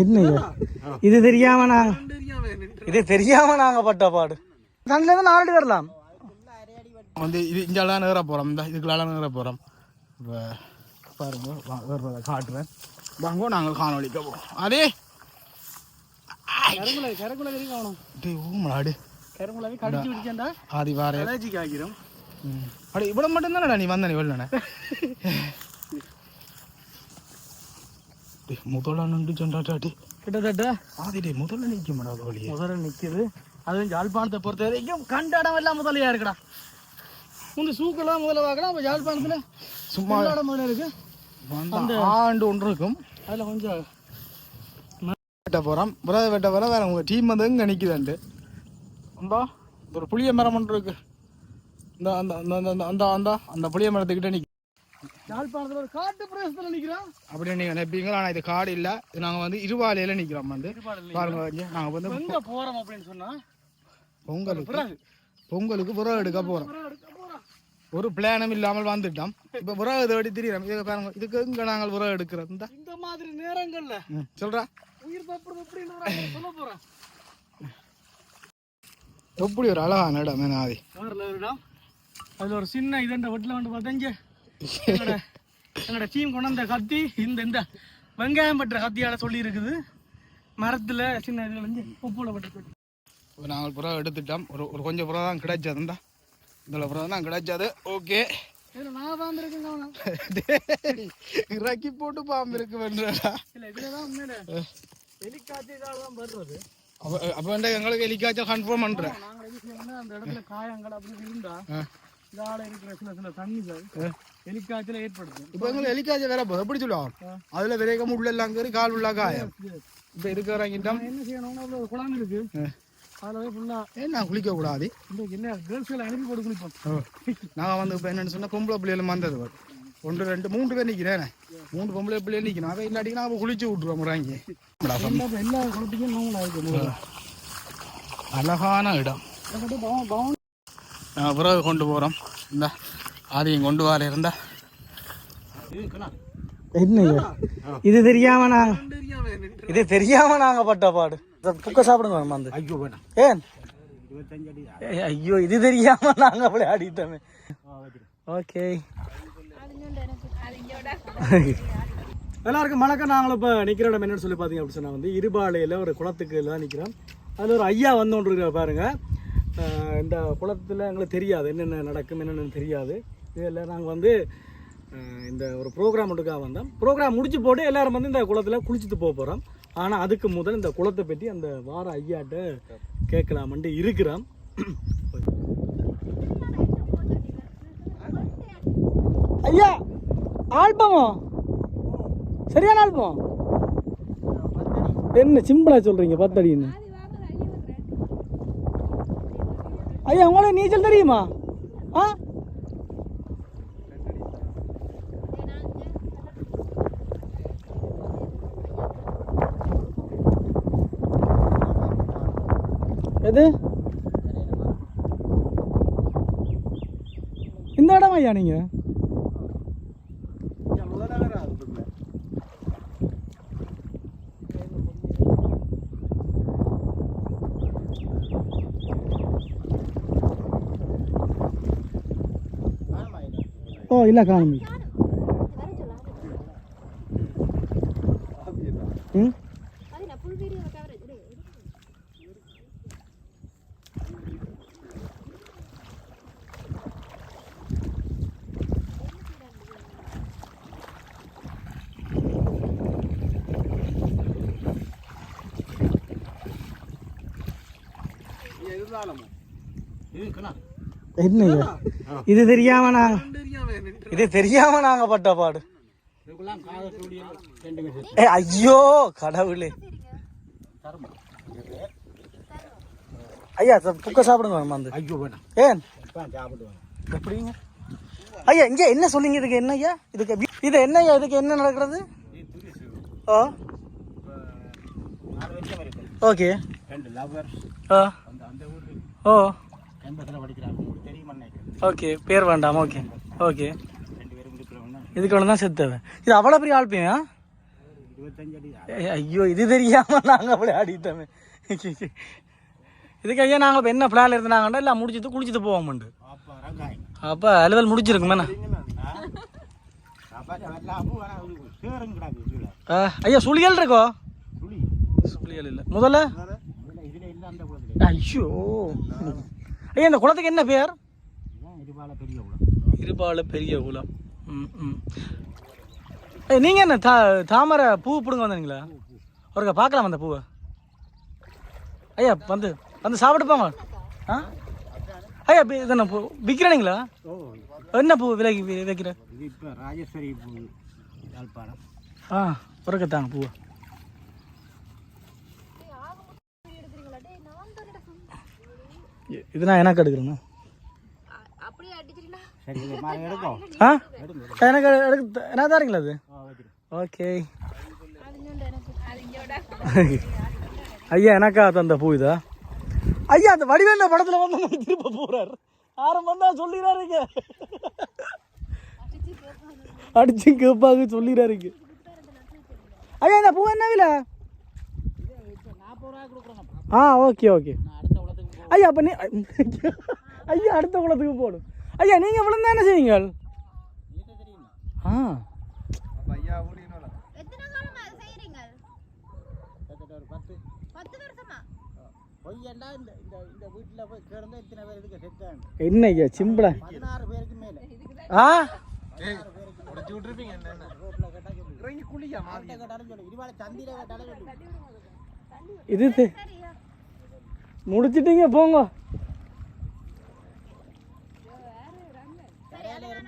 என்ன இது? தெரியாம நாங்க இது தெரியாம நாங்க பட்ட பாடு. தண்ணில இருந்து நாலடி வரலாம். வந்து இது இங்கெல்லாம் நேர போகிறோம் இந்த இதுக்கெல்லாம் நேர போகிறோம் இப்போ பாருங்க காட்டுறேன். வாங்க நாங்கள் காணொலிக்க போகிறோம் அதே ஆதி வாரே. அலர்ஜிக்கு ஆகிரும். அடி இவ்வளோ மட்டும்தானடா நீ வந்த நீ வெள்ளன? டேய் முதல்ல நின்று சொன்னாட்டாட்டி கிட்டத்தட்ட ஆதி டேய் முதல்ல நிற்க மாட்டா வழியே முதல்ல நிக்குது. அதுவும் யாழ்ப்பாணத்தை பொறுத்த வரைக்கும் கண்ட இடம் எல்லாம் முதலையா இருக்குடா. முந்தி சூக்கெல்லாம் முதல்ல பார்க்கலாம். அப்போ யாழ்ப்பாணத்துல சும்மா இடம் முதல்ல இருக்கு. வந்த ஆண்டு ஒன்று இருக்கும் அதுல கொஞ்சம் வெட்ட போகிறோம் புரத வெட்ட போகிற வேற உங்கள் டீம் வந்து இங்கே நிற்குதாண்டு இந்தா இந்த ஒரு புளிய மரம் ஒன்று இருக்கு. இந்த அந்த அந்த அந்த அந்த அந்த அந்த அந்த புளிய மரத்துக்கிட்ட நிற்க யாழ்ப்பாணத்துல ஒரு காட்டு பிரதேசத்துல நிக்கிறோம். அப்படியே நீங்கள் நினைப்பீங்க ஆனால் இது காடு இல்லை. நாங்கள் வந்து இருவாலையில் நிற்கிறோம் வந்து. பாருங்க நாங்கள் வந்து எங்க போறோம் அப்படின்னு சொன்னா? பொங்கலுக்கு. பொங்கலுக்கு புறா எடுக்க போகிறோம். ஒரு பிளானும் இல்லாமல் வந்துட்டோம். இப்போ புறா தேடி திரியிறோம். இது பாருங்க இதுக்கு இங்கே நாங்கள் புறா எடுக்கிறோம்? இந்த. மாதிரி நேரங்கள்ல சொல்கிறா உயிர் தப்புறது எப்படின்னு ஒரு சொல்ல போறேன் எப்படி ஒரு அழகான இடம் ஆதி? வேறல ஒரு இடம்? அதுல ஒரு சின்ன இதண்ட வீட்டுல வந்து பார்த்தேங்க எங்களோட டீம் கொண்டு வந்த கத்தி இந்த இந்த வெங்காயம் பற்ற கத்தியால சொல்லி இருக்குது மரத்துல சின்ன இதுல வந்து உப்புல பட்டு நாங்கள் புறா எடுத்துட்டோம். ஒரு ஒரு கொஞ்சம் புறா தான் கிடைச்சது. இந்த இதில் புறா தான் கிடைச்சது. ஓகே. இறக்கி போட்டு பாம்பு இருக்கு அப்போ எங்களுக்கு எலிக்காச்சும் கன்ஃபார்ம் செய்யணும்னா அந்த இடத்துல காயங்கள் அப்படி இருந்தா இதால இருக்கிற சில சில தண்ணிகள் எலிக்காய்ச்சல ஏற்படுத்தும். இப்போ எங்களுக்கு எலிக்காச்சும் வேற போதும் எப்படி சொல்லுவோம்? அதில் விரைக்கம் உள்ள எல்லாம் கறி கால் உள்ள காயம். இப்போ இருக்கிறாங்கிட்டோம் என்ன செய்யணும்னா ஒரு குளம் இருக்கு. அதுல ஃபுல்லா ஏன் நான் குளிக்க கூடாது என்ன? கேர்ள்ஸ்களை அனுப்பி போட்டு குளிப்போம். நான் வந்து இப்போ என்னன்னு சொன்னால் பொம்பளை பிள்ளைகளும் வந்தது பாரு. ஒன்று ரெண்டு மூன்று பேர் நிற்கிறேன் மூன்று பொம்பளை பிள்ளைகள் நிற்கணும் அவன் இல்லாட்டி நான் குளிச்சு விட்ருவோம் முறாங்கி. எல்லா குளத்துக்கும் அழகான இடம். நாங்கள் பிறகு கொண்டு போகிறோம் இந்த ஆதியம் கொண்டு வர இருந்தா என்ன இது தெரியாம நாங்க இது தெரியாம நாங்க பட்ட பாடு. புக்க சாப்பிடுங்க வந்து. ஐயோ வேணாம். ஏன்? ஏய், ஐயோ இது தெரியாம நாங்க அப்படி ஆடிட்டோமே ஓகே. எல்லாருக்கும் வணக்கம். நாங்களும் இப்போ நிற்கிற இடம் என்னன்னு சொல்லி பார்த்தீங்க அப்படின்னு சொன்னால் வந்து இருபாலையில் ஒரு குளத்துக்கு தான் நிற்கிறோம் அதில் ஒரு ஐயா வந்து ஒன்று இருக்கிற பாருங்க. அஹ் இந்த குளத்தில் எங்களுக்கு தெரியாது என்னென்ன நடக்கும் என்னென்னு தெரியாது. இதில் நாங்கள் வந்து இந்த ஒரு ப்ரோக்ராம் ஒன்றுக்காக வந்தோம். ப்ரோக்ராம் முடிச்சு போட்டு எல்லோரும் வந்து இந்த குளத்தில் குளிச்சுட்டு போக போகிறோம் ஆனால் அதுக்கு முதல் இந்த குளத்தை பற்றி அந்த வார ஐயாட்ட கேட்கலாமன்ட்டு இருக்கிறோம். ஐயா ஆல்பமோ? சரியான ஆல்பம்? என்ன சிம்பிளாக சொல்கிறீங்க பத்தடின்னு? ஐயா உங்களுக்கு நீச்சல் தெரியுமா? ஆ? எது? இந்த இடம் ஐயா நீங்கள் ஓ ಇಲ್ಲ ಕಾಣುಮ್ ಹ್ಞೂ என்ன இது? தெரியாம நாங்க இது தெரியாம நாங்க பட்ட பாடு. ஏ ஐயோ கடவுளே. ஐயா புக்க சாப்பிடுங்க வந்து ஐயோ வேணாம். ஏன்? எப்படிங்க? ஐயா இங்க என்ன சொல்லிங்க இதுக்கு என்ன ஐயா? இதுக்கு இது என்ன ஐயா இதுக்கு என்ன நடக்கிறது? ஓ. ஓகே. ரெண்டு லவர் ஓ ஓ. எண்பத்தில் படிக்கிறாங்க. ஓகே பேர் வேண்டாம் ஓகே. ஓகே. இதுக்கு ஒன்று தான் செத்தவன் இது அவ்வளோ பெரிய அடி. ஏய், ஐயோ இது தெரியாம நாங்க அப்படி ஆடிட்டோமே இதுக்கு ஐயா நாங்க இப்ப என்ன பிளான் இருந்தாங்கண்டா எல்லாம் முடிச்சிட்டு குளிச்சுட்டு அப்போ ரங்காய் அப்ப அலுவல் முடிச்சிருக்குமே ஐயா சுழியல் இருக்கோ? சுழியல் இல்லை. முதல்ல? இல்லை ஐயோ. ஐயா இந்த குளத்துக்கு என்ன பேர்? இருபால பெரிய குளம் இருபால பெரிய குளம் ம் ம். ஏய் நீங்கள் என்ன தா தாமரை பூ பிடுங்க வந்தீங்களா? ஒருக்கா பார்க்கலாம் அந்த பூவை. ஐயா வந்து வந்து சாப்பிட்டு போங்க. ஆ? ஐயா இதென்ன பூ? விற்கிறீங்களா என்ன பூ விலைக்கு வி- வைக்கிற? இது இப்போ ராஜேஸ்வரி பூ யாழ்ப்பாணம். ஆ ஒருக்கா தாங்க பூவை. இ- இது நான் எனக்கு எடுக்கிறேண்ணா சரி இது மாதிரி எடுக்கும் ஆ? எனக்கு எடுக்க என்ன தாரீங்களா அது? ஓகே. ஐயா எனக்கா தந்த பூ இதா? ஐயா அந்த வடிவேல படத்துல வந்து நம்ம திருப்ப போறார். ஆரம் வந்தா சொல்லிடுறாருங்க அடிச்சு கேப்பாங்க சொல்லிடுறாருங்க ஐயா இந்த பூ என்ன விலை? ஆ ஓகே ஓகே. ஐயா அப்ப நீ ஐயா அடுத்த குளத்துக்கு போடும் ஐயா நீங்க விழுந்தா என்ன செய்வீங்க ஆ. ஐயா ஊடினோட எத்தனை காலமா இது செய்றீங்க கிட்டத்தட்ட ஒரு பத்து. பத்து வருஷமா? பொய்யண்டா இந்த இந்த இந்த வீட்டில் போய் கிடந்தா இத்தனை பேர் இதுக்கு செத்தாங்க என்ன ஐயா சிம்பிளா? பதினாறு பேருக்கு மேலே. ஆ? உடச்சு விட்டுருப்பீங்க என்ன ரோட்டில் கேட்டால் சொல்லு இறங்கி குளியா ஆட்டை கேட்டாலும் சொல்லு இருவாளை சந்தியில் கேட்டாலும் சொல்லு இது தி- முடிச்சிட்டீங்க போங்க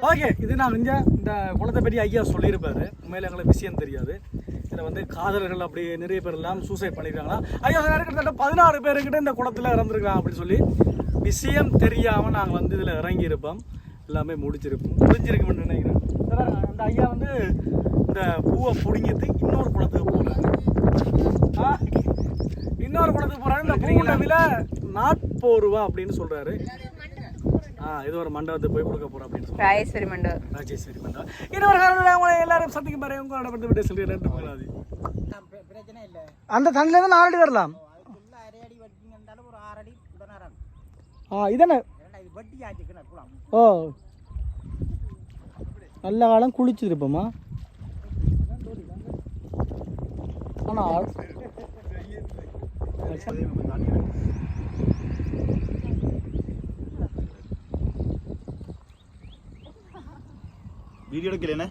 ஓகே இது நான் இங்க இந்த குளத்தை பற்றி ஐயா சொல்லியிருப்பாரு. உண்மையில எங்களுக்கு விஷயம் தெரியாது. இதில் வந்து காதலர்கள் அப்படி நிறைய பேர் எல்லாம் சூசைட் பண்ணியிருக்காங்களா ஐயா கிட்டத்தட்ட பதினாறு பேருக்கிட்ட இந்த குளத்துல இறந்துருக்காங்க அப்படின்னு சொல்லி விஷயம் தெரியாம நாங்கள் வந்து இதில் இறங்கி இருப்போம் எல்லாமே முடிச்சிருப்போம் முடிஞ்சிருக்கும்னு நினைக்கிறேன். அந்த ஐயா வந்து இந்த பூவை பிடுங்கிட்டு இன்னொரு குளத்துக்கு போகிறாரு ஆ, இன்னொரு குளத்துக்கு போறாரு. இந்த பூவோட விலை நாற்பது ரூபா அப்படின்னு சொல்றாரு. ஆ இது ஒரு மண்டபத்துக்கு போய் கொடுக்க போறோம் அப்படின்னு ராஜேஸ்வரி மண்டபம். ராஜேஸ்வரி மண்டபம். இன்னொரு காரணம் உங்களை எல்லாரும் சந்திக்கும் பாரு உங்களோட பட்டு விட்டு சொல்லி ரெண்டு போகாது பிரச்சனை இல்லை. அந்த தண்ணில இருந்து நாலு அடி வரலாம் ஒரு ஆ இதானே ஏன்னா இது வட்டி ஆச்சுக்குண்ணா குளம்? ஓ. நல்ல காலம் குளிச்சிருப்போமா ஆனால் വീഡിയോ എടുക്കില്ലേണേ